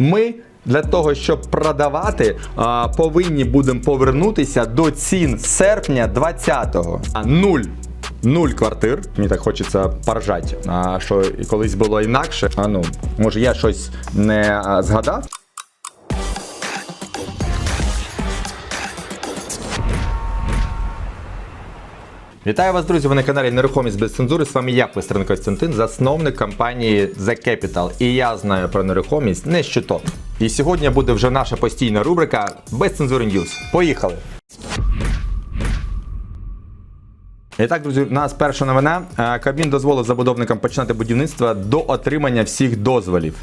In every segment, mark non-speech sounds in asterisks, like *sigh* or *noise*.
Ми для того, щоб продавати, повинні будемо повернутися до цін серпня 20-го. А, Нуль. Нуль квартир. Мені так хочеться поржати. А що колись було інакше. А ну, може я щось не згадав? Вітаю вас, друзі! Ви на каналі Нерухомість без цензури. З вами я, Плестерин Костянтин, засновник компанії The Capital. І я знаю про нерухомість не щиток. І сьогодні буде вже наша постійна рубрика Без цензури News. Поїхали! І так, друзі, у нас перша новина. Е, Кабмін дозволив забудовникам починати будівництво до отримання всіх дозволів.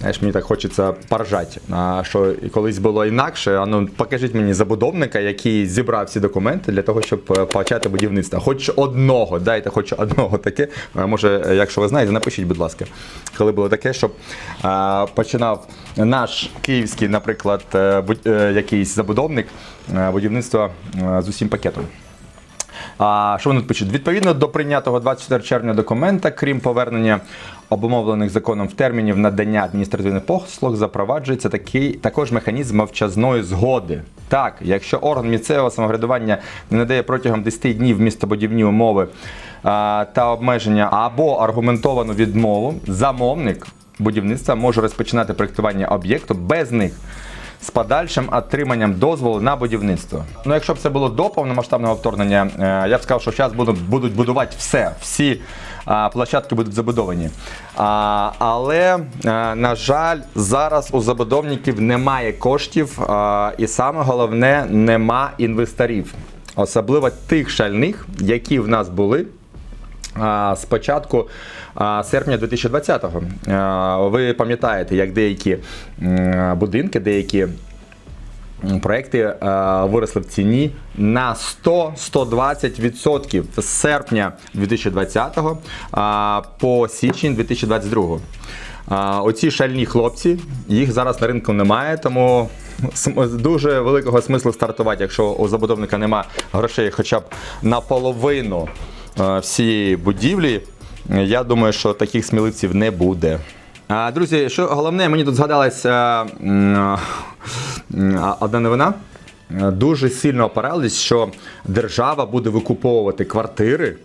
Знаєш, мені так хочеться поржати. А що колись було інакше. А ну покажіть мені забудовника, який зібрав всі документи для того, щоб е, почати будівництво. Хоч одного, дайте хоч одного таке. Може, якщо ви знаєте, напишіть, будь ласка, коли було таке, щоб а, починав наш київський, наприклад, е, будь- е, якийсь забудовник будівництва з усім пакетом. А, що вони пишуть? Відповідно до прийнятого 24 червня документа, крім повернення обумовлених законом в термінів надання адміністративних послуг, запроваджується такий також механізм мовчазної згоди. Так, якщо орган місцевого самоврядування не надає протягом 10 днів містобудівні умови а, та обмеження або аргументовану відмову, замовник будівництва може розпочинати проєктування об'єкту без них з подальшим отриманням дозволу на будівництво. Ну, якщо б це було до повномасштабного вторгнення, е, я б сказав, що зараз будуть, будуть будувати все, всі площадки будуть забудовані. Але, е, на жаль, зараз у забудовників немає коштів, і саме головне, нема інвесторів. Особливо тих шальних, які в нас були з початку серпня 2020-го. Ви пам'ятаєте, як деякі будинки, деякі проекти виросли в ціні на 100-120% з серпня 2020 а, по січень 2022. А, Оці шальні хлопці, їх зараз на ринку немає, тому дуже великого смислу стартувати, якщо у забудовника нема грошей хоча б наполовину всієї будівлі. Я думаю, що таких сміливців не буде. Друзі, що головне, мені тут згадалася м, м, одна новина. Е, Дуже сильно опирались, що держава буде викуповувати квартири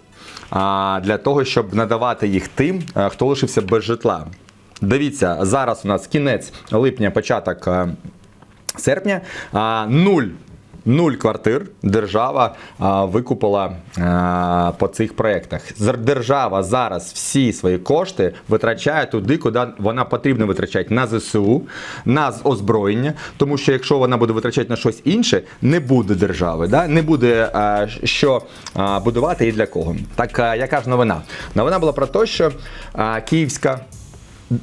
для того, щоб надавати їх тим, е, хто лишився без житла. Дивіться, зараз у нас кінець липня, початок е, серпня. Нуль. Нуль квартир держава а, викупила а, по цих проєктах. Держава зараз всі свої кошти витрачає туди, куди вона потрібно витрачати на ЗСУ, на озброєння. Тому що якщо вона буде витрачати на щось інше, не буде держави, да? не буде а, що а, будувати і для кого. Так а, яка ж новина? Новина була про те, що а, Київська е,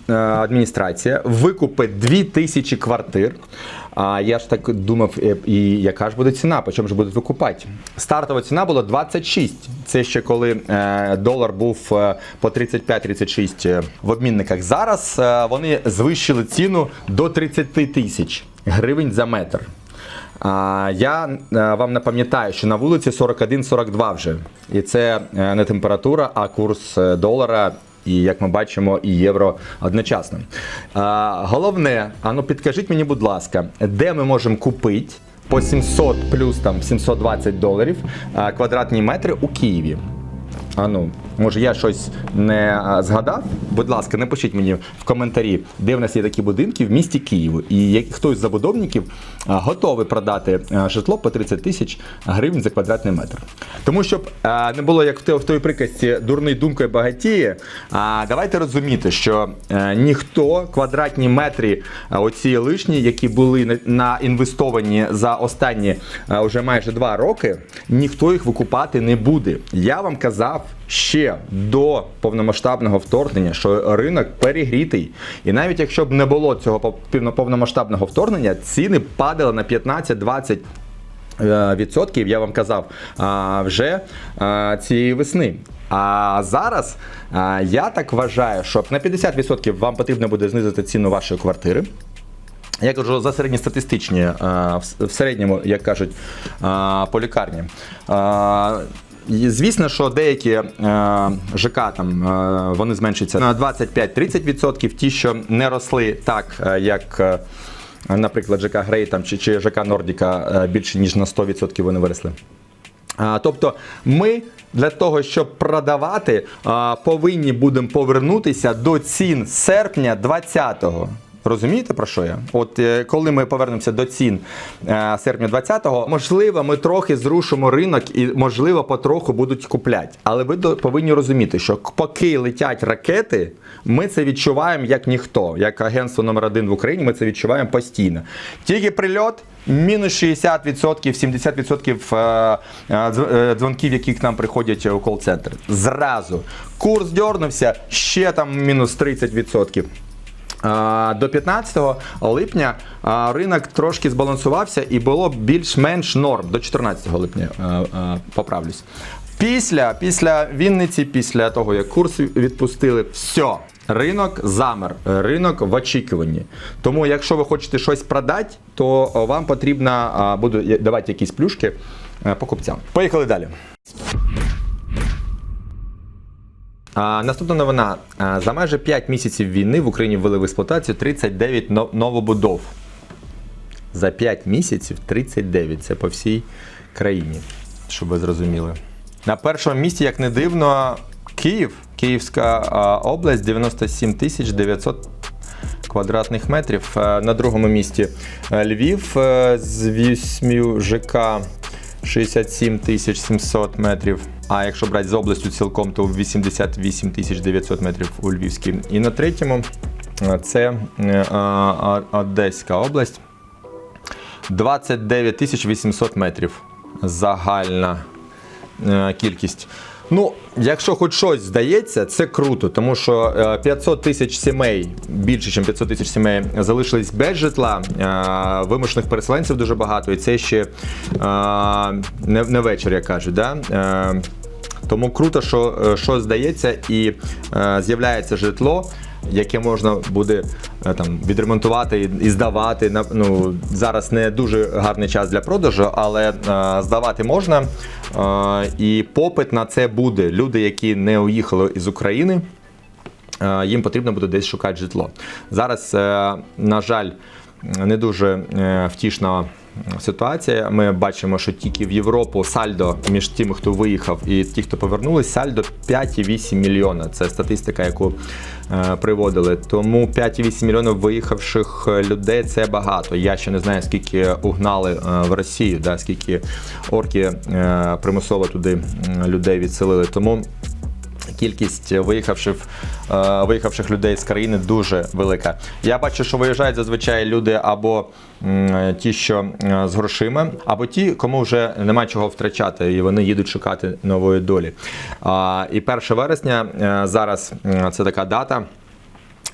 адміністрація викупить 2000 квартир. А я ж так думав, е, і яка ж буде ціна, по чому ж будуть викупати? Стартова ціна була 26. Це ще коли е, долар був е, по 35-36 е, в обмінниках. Зараз е, вони звищили ціну до 30 тисяч гривень за метр. А, я е, вам напам'ятаю, що на вулиці 41-42 вже. І це е, не температура, а курс е, долара. І як ми бачимо, і євро одночасно. А, головне, а ну підкажіть мені, будь ласка, де ми можемо купити по 700 плюс там 720 доларів квадратні метри у Києві? А ну, може я щось не згадав? Будь ласка, напишіть мені в коментарі, де в нас є такі будинки в місті Києву. І хтось з забудовників готовий продати житло по 30 тисяч гривень за квадратний метр. Тому щоб не було як в той приказці дурний думкою багатіє. Давайте розуміти, що е, ніхто квадратні метри, оці лишні, які були на інвестовані за останні вже майже два роки, ніхто їх викупати не буде. Я вам казав ще до повномасштабного вторгнення, що ринок перегрітий. І навіть якщо б не було цього повномасштабного вторгнення, ціни падали на 15-20 е, відсотків, я вам казав, вже цієї весни. А зараз я так вважаю, що на 50% вам потрібно буде знизити ціну вашої квартири. Я кажу за середньостатистичні, в середньому, як кажуть, по лікарні. Звісно, що деякі е, ЖК там е, вони зменшуються на 25-30%. Ті, що не росли так, е, як. е, Наприклад, ЖК Грей там, чи, чи ЖК Нордіка е, більше ніж на 100% вони виросли. А, Тобто ми для того, щоб продавати, а, повинні будемо повернутися до цін серпня 20-го. Розумієте про що я? От е, коли ми повернемося до цін е, серпня 20-го, можливо, ми трохи зрушимо ринок і, можливо, потроху будуть купляти. Але ви повинні розуміти, що поки летять ракети, ми це відчуваємо як ніхто. Як агентство номер один в Україні, ми це відчуваємо постійно. Тільки прильот. Мінус 60%, 70% е, е, е, дзвонків, які к нам приходять у кол-центр. Зразу. Курс дьорнувся, ще там мінус 30%. До 15 липня ринок трошки збалансувався і було більш-менш норм. До 14 липня поправлюсь. Після, після Вінниці, після того, як курс відпустили, все. Ринок замер, ринок в очікуванні. Тому, якщо ви хочете щось продати, то вам потрібно а, буду давати якісь плюшки е, покупцям. Поїхали далі. А, наступна новина. А, за майже 5 місяців війни в Україні ввели в експлуатацію 39 но- новобудов. За 5 місяців 39. Це по всій країні, щоб ви зрозуміли. На першому місці, як не дивно, Київ, Київська область 97 тисяч 900 квадратних метрів. На другому місці е, Львів е, з 8 ЖК 67 тисяч 700 метрів. А якщо брати з областю цілком, то 88 тисяч 900 метрів у Львівській. І на третьому е, це е, Одеська область. 29 тисяч 800 метрів загальна е, кількість. Ну, якщо хоч щось здається, це круто, тому що е, 500 тисяч сімей, більше ніж 500 тисяч сімей, залишились без житла. е, Вимушених переселенців дуже багато, і це ще е, не, вечір, як кажуть. Да? Е, Тому круто, що що здається і е, з'являється житло, яке можна буде е, там відремонтувати і, здавати. Ну, зараз не дуже гарний час для продажу, але е, здавати можна. Е, і попит на це буде. Люди, які не уїхали із України, їм потрібно буде десь шукати житло. Зараз, на жаль, не дуже втішна ситуація. Ми бачимо, що тільки в Європу сальдо між тими, хто виїхав, і ті, хто повернулись, сальдо 5,8 мільйона. Це статистика, яку е, приводили. Тому 5,8 мільйонів виїхавших людей це багато. Я ще не знаю, скільки угнали е, в Росію, да, скільки орки е, примусово туди людей відселили. Тому Кількість виїхавших, е, виїхавших людей з країни дуже велика. Я бачу, що виїжджають зазвичай люди або ті, що е, з грошима, або ті, кому вже нема чого втрачати, і вони їдуть шукати нової долі. І 1 вересня е, зараз це така дата.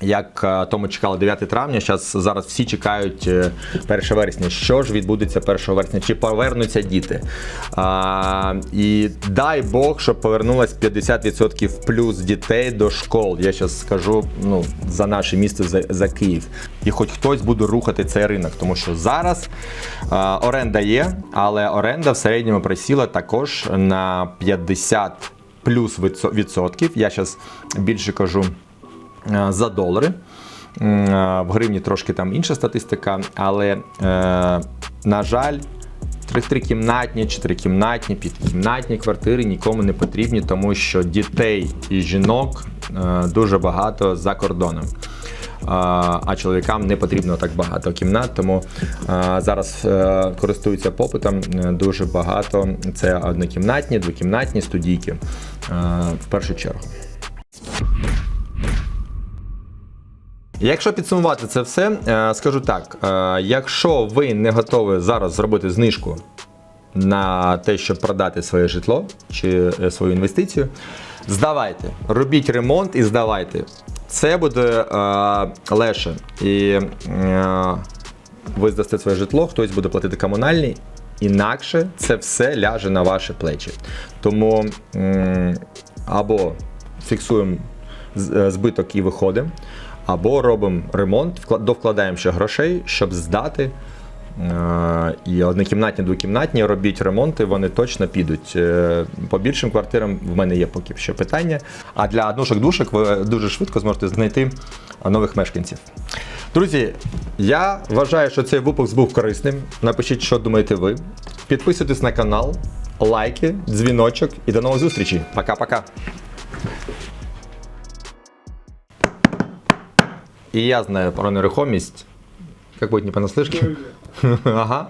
Як е, тому чекали 9 травня, зараз зараз всі чекають е, 1 вересня. Що ж відбудеться 1 вересня? Чи повернуться діти? А, і дай Бог, щоб повернулось 50% плюс дітей до школ. Я зараз скажу ну, за наше місто, за, за Київ. І хоч хтось буде рухати цей ринок, тому що зараз а, оренда є, але оренда в середньому присіла також на 50 плюс відсотків. Я зараз більше кажу е, за долари. Е, В гривні трошки там інша статистика, але, е, на жаль, трикімнатні, чотирикімнатні, п'ятикімнатні квартири нікому не потрібні, тому що дітей і жінок е, дуже багато за кордоном. А чоловікам не потрібно так багато кімнат, тому е, зараз е, користуються попитом е, дуже багато. Це однокімнатні, двокімнатні студійки е, в першу чергу. Якщо підсумувати це все, е, скажу так: е, якщо ви не готові зараз зробити знижку на те, щоб продати своє житло чи е, свою інвестицію, здавайте, робіть ремонт і здавайте. Це буде легше. І ви здасте своє житло, хтось буде платити комунальні. Інакше це все ляже на ваші плечі. Тому або фіксуємо збиток і виходимо, або робимо ремонт, вкла- довкладаємо ще грошей, щоб здати е, і однокімнатні, двокімнатні, робіть ремонти, вони точно підуть. Е, По більшим квартирам в мене є поки що питання. А для однушок-душок ви дуже швидко зможете знайти нових мешканців. Друзі, я вважаю, що цей випуск був корисним. Напишіть, що думаєте ви. Підписуйтесь на канал, лайки, дзвіночок і до нових зустрічей. Пока-пока. І я знаю про нерухомість. Як будь не понаслышке. *laughs* Ага.